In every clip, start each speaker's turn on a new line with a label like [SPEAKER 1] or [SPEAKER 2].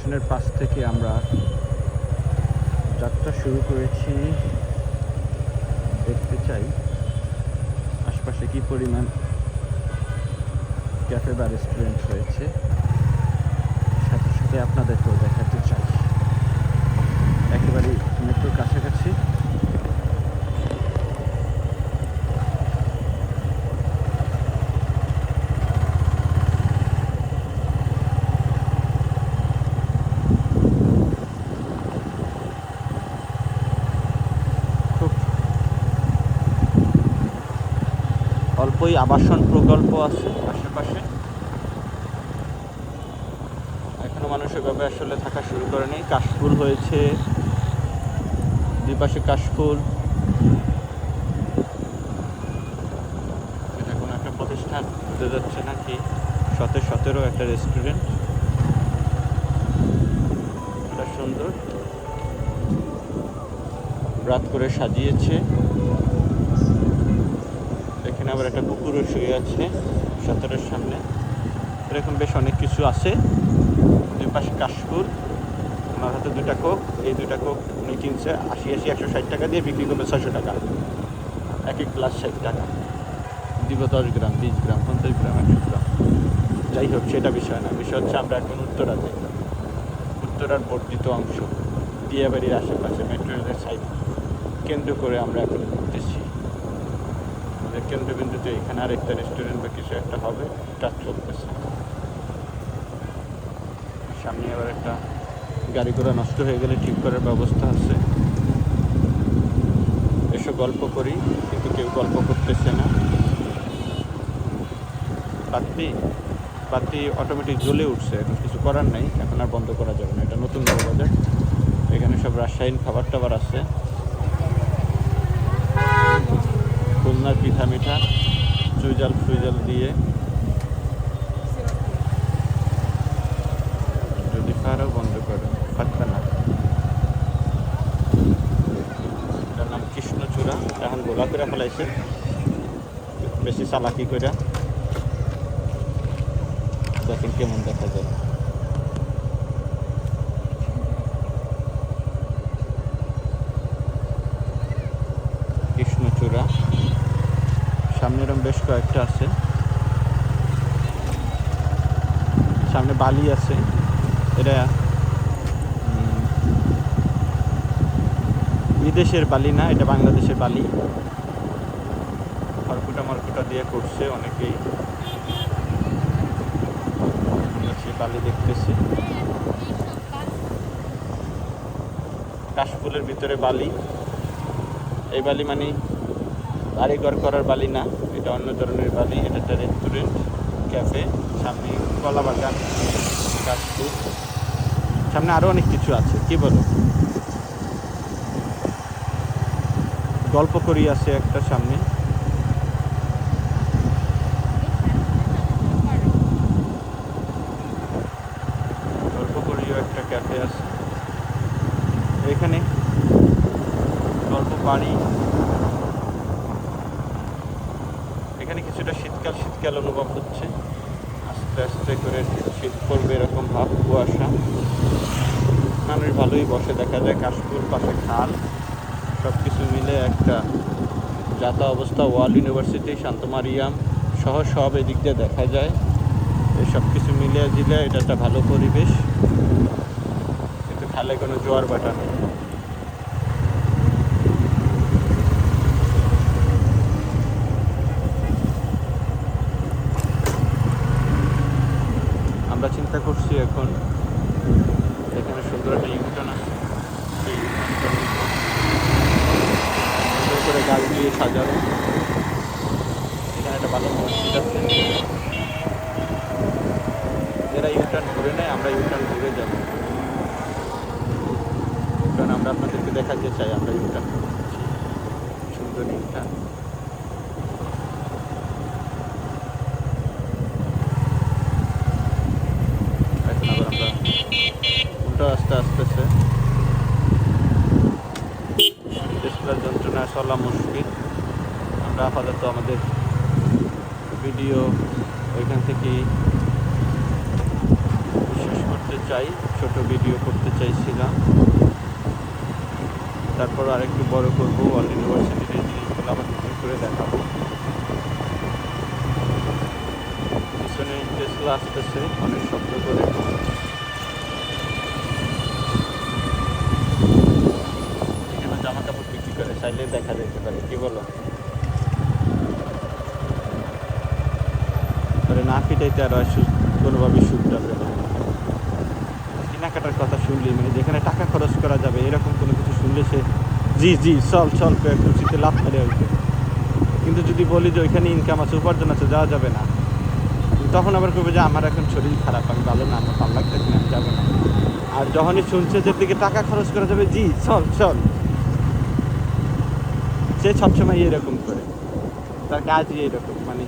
[SPEAKER 1] স্টেশনের পাশ থেকে আমরা যাত্রা শুরু করেছি। দেখতে চাই আশপাশে কি পরিমাণ ক্যাফে বা রেস্টুরেন্ট রয়েছে। সাথে সাথে আপনাদেরকেও দেখাতে চাই। একেবারেই মেট্রোর কাছাকাছি খুব অল্পই আবাসন প্রকল্প আছে আশেপাশে। এখনও মানুষ এভাবে আসলে থাকা শুরু করেনি। কাশফুল হয়েছে। দুই পাশে কাশফুল। এটা কোনো একটা প্রতিষ্ঠান হতে যাচ্ছে নাকি? শতে সতেরো একটা রেস্টুরেন্ট এটা সুন্দর। রাত করে সাজিয়েছে। আবার একটা কুকুরও শুয়ে আছে সতেরোর সামনে। এরকম বেশ অনেক কিছু আছে। দুই পাশে কাশফুল, আমার হাতে দুটা কোক, এই দুটা কোক উনি কিনছে আশি আশি, একশো ষাট টাকা দিয়ে বিক্রি করবে ছশো টাকা। এক এক গ্লাস ষাট টাকা। দিব দশ গ্রাম, বিশ গ্রাম, পঞ্চাশ গ্রাম, একশো গ্রাম। যাই হোক, সেটা বিষয় না। বিষয় হচ্ছে আমরা এখন উত্তরা যাই উত্তরার বর্ধিত অংশ দিয়াবাড়ির আশেপাশে মেট্রো রেলের সাইড কেন্দ্র করে আমরা এখন ঘুরতেছি। কেন্দ্রবিন্দুতে এখানে আরেকটা রেস্টুরেন্ট বা কিছু একটা হবে কাজ চলতেছে। সামনে আবার একটা গাড়ি ঘোড়া নষ্ট হয়ে গেলে ঠিক করার ব্যবস্থা আছে। এসব গল্প করি, কিন্তু কেউ গল্প করতেছে না। বাতি বাতি অটোমেটিক জ্বলে উঠছে, এখন কিছু করার নাই, এখন আর বন্ধ করা যাবে না। এটা নতুন বাজার। এখানে সব রাসায়নিক খাবার টাবার আছে। পিঠা মিঠা চুইজাল ফুইজাল দিয়ে। যদি পারো, বন্ধ করো পারবে না। এটার নাম কৃষ্ণচূড়া, এখন গোলা করে ফেলাইছে। বেশি চালাকি করে দেখেন কেমন দেখা যায় কৃষ্ণচূড়া সামনে এরম বেশ কয়েকটা আছে। সামনে বালি আছে। এটা বিদেশের বালি না, এটা বাংলাদেশের বালি। খড়কুটা মরকুটা দিয়ে করছে অনেকেই। বালি দেখতেছে। কাশফুলের ভিতরে বালি। এই বালি মানে বাড়িঘর করার বালি না। এটা অন্য ধরনের বালি এটা একটা রেস্টুরেন্ট ক্যাফে সামনে কলা বাগান সামনে আরও অনেক কিছু আছে, কি বলো? গল্প করি আছে একটা সামনে। গল্প করিও একটা ক্যাফে আছে। এখানে গল্প বাড়ি এখানে কিছুটা শীতকাল শীতকাল অনুভব হচ্ছে আস্তে আস্তে করে শীত পড়বে এরকম ভাব কুয়াশা মানুষ ভালোই বসে, দেখা যায় কাশফুল পাশে খাল। সব কিছু মিলে একটা যাতা অবস্থা, ওয়ার্ল্ড ইউনিভার্সিটি, শান্তমারিয়াম সহ সব এদিক দিয়ে দেখা যায়। সব কিছু মিলিয়ে দিলে এটা একটা ভালো পরিবেশ। কিন্তু খালে কোনো জোয়ার বাটা নেই। আমরা চিন্তা করছি এখানে সুন্দর একটা ইউটার্ন আছে সেই U-turn সুন্দর করে গাছ দিয়ে সাজানো এখানে একটা ভালো মসজিদ আছে এরা ইউটার্ন ঘুরে নেয় আমরা ইউটার্ন ঘুরে যাব কারণ আমরা আপনাদেরকে দেখাতে চাই আমরা ইউটার্ন সুন্দর ইউটার্ন এখন রাস্তা আসতেছে। যন্ত্রণা চলা মুশকিল আমরা আপাতত আমাদের ভিডিও ওইখান থেকেই শেষ করতে চাই। ছোট ভিডিও করতে চাইছিলাম। তারপর আরেকটু বড় করব ওয়ার্ল্ড ইউনিভার্সিটির এই জিনিসগুলো আবার নতুন করে দেখাবো। পিছনে টেসলা আসতেছে, অনেক শব্দ করে। এখানে জামা কাপড় বিক্রি করে, চাইলে দেখা যেতে পারে, কি বলো? না ফিটাইতে আর কোনোভাবেই সুখ যাবে না। কেনাকাটার কথা শুনলি মানে যেখানে টাকা খরচ করা যাবে, এরকম কোনো কিছু শুনলে সে, জি জি, চল চল, করে খুশিতে লাভ ফেলে হইবে কিন্তু যদি বলি যে ওইখানে ইনকাম আছে, উপার্জন আছে, যাওয়া যাবে না। তখন আবার করবে যে আমার এখন শরীর খারাপ, আমি ভালো না, আমার ভালো লাগতেছে না, আমি যাব না। আর যখনই শুনছে যে দিকে টাকা খরচ করা যাবে, জি, চল চল। সে সবসময় এরকম করে। তার কাজই এরকম মানে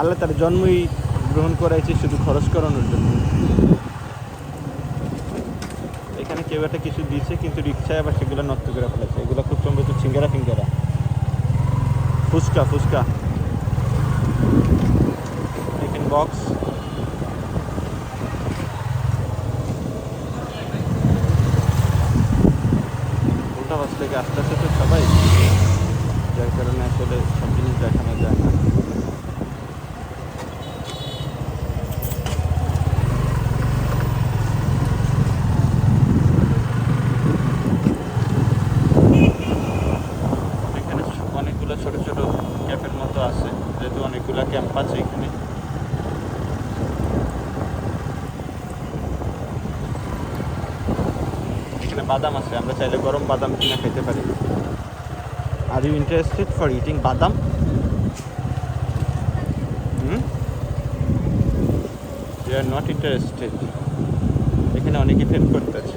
[SPEAKER 1] আল্লাহ তার জন্মই গ্রহণ করাইছে শুধু খরচ করানোর জন্য। কেউ একটা কিছু দিয়েছে কিন্তু রিক্সায় আবার সেগুলো নষ্ট করে ফেলেছে। এগুলো খুব সম্ভবত সিঙ্গারা ফিঙ্গারা। ফুচকা ফুচকা। চিকেন বক্স উল্টা বাস থেকে আস্তে আস্তে তো সবাই। যার কারণে আসলে সব জিনিস দেখানো যায় না এখানে অনেকগুলো ছোট ছোট ক্যাফের মতো আছে যেহেতু অনেকগুলো ক্যাম্প আছে এখানে এখানে বাদাম আছে, আমরা চাইলে গরম বাদাম কিনে খেতে পারি। Are you interested for eating badam? You are not interested এখানে অনেকে ফেল করতেছে।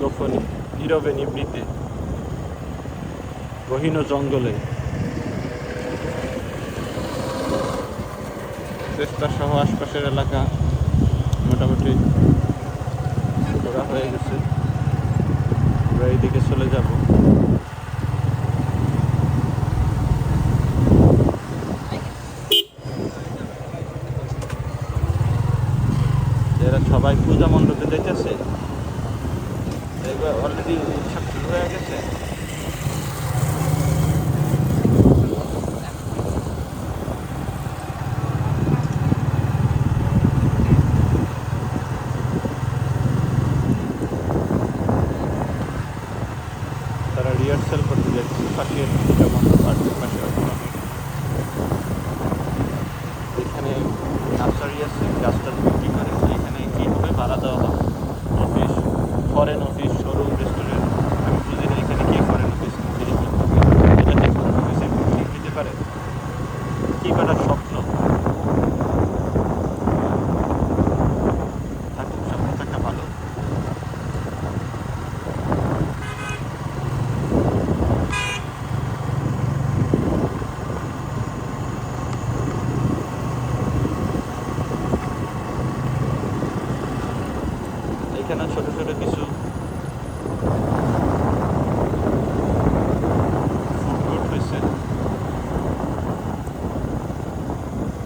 [SPEAKER 1] গোপনে, নীরবে, নিবৃতে। গহীন জঙ্গলে। চেষ্টা সহ আশপাশের এলাকা মোটামুটি ঘোরা হয়ে গেছে। আমরা এইদিকে চলে যাব। এরা সবাই পূজা মণ্ডপে দেখেছে অলরেডি সব শুরু হয়ে গেছে তারা রিহার্সাল করতে যাচ্ছে পাশের পূজা মণ্ডপ পার্কের পাশে অনেক এখানে নার্সারি আছে গাছটা বিক্রি করে এখানে কি হবে ভাড়া দেওয়া হবে office foreign office showroom restaurant আমি বুঝি না এখানে কি ফরেন অফিস এটা কি ফরেন অফিসে ঠিক হতে পারে কি করার স্বপ্ন থাকুক স্বপ্ন থাকা ভালো এখানে ছোট ছোট কিছু।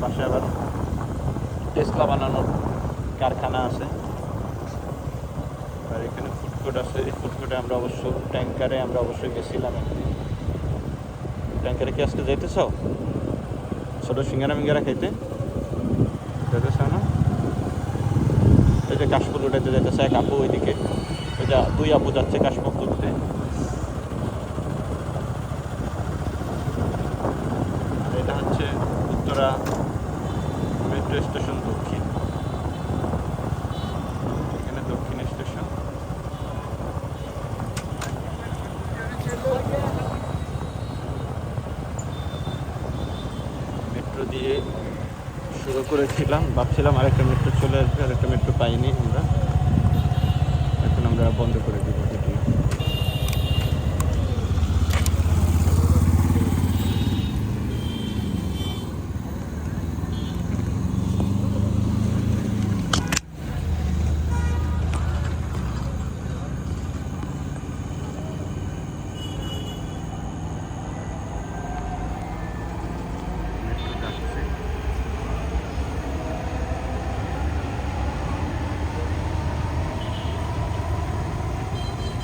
[SPEAKER 1] পাশে আবার টেসলা বানানোর কারখানা আছে। আর এখানে ফুডকোর্ট আছে। এই ফুডকোর্টে আমরা অবশ্য ট্যাঙ্কারে আমরা অবশ্যই গেছিলাম ট্যাঙ্কারে কি আজকে যাইতেছ? ছোট সিঙ্গারা মিঙ্গারা খাইতে? যাইতেছ না? এই যে কাশফুল উঠাইতে যাইতেছে, এক আপু ওইদিকে। ওই দুই আপু যাচ্ছে কাশফুল তুলতে। এটা হচ্ছে উত্তরা মেট্রো স্টেশন দক্ষিণ। এখানে দক্ষিণ স্টেশন। মেট্রো দিয়ে শুরু করেছিলাম, ভাবছিলাম আরেকটা মেট্রো চলে আসবে, আরেকটা মেট্রো পাইনি আমরা। এখন আমরা বন্ধ করে দিব।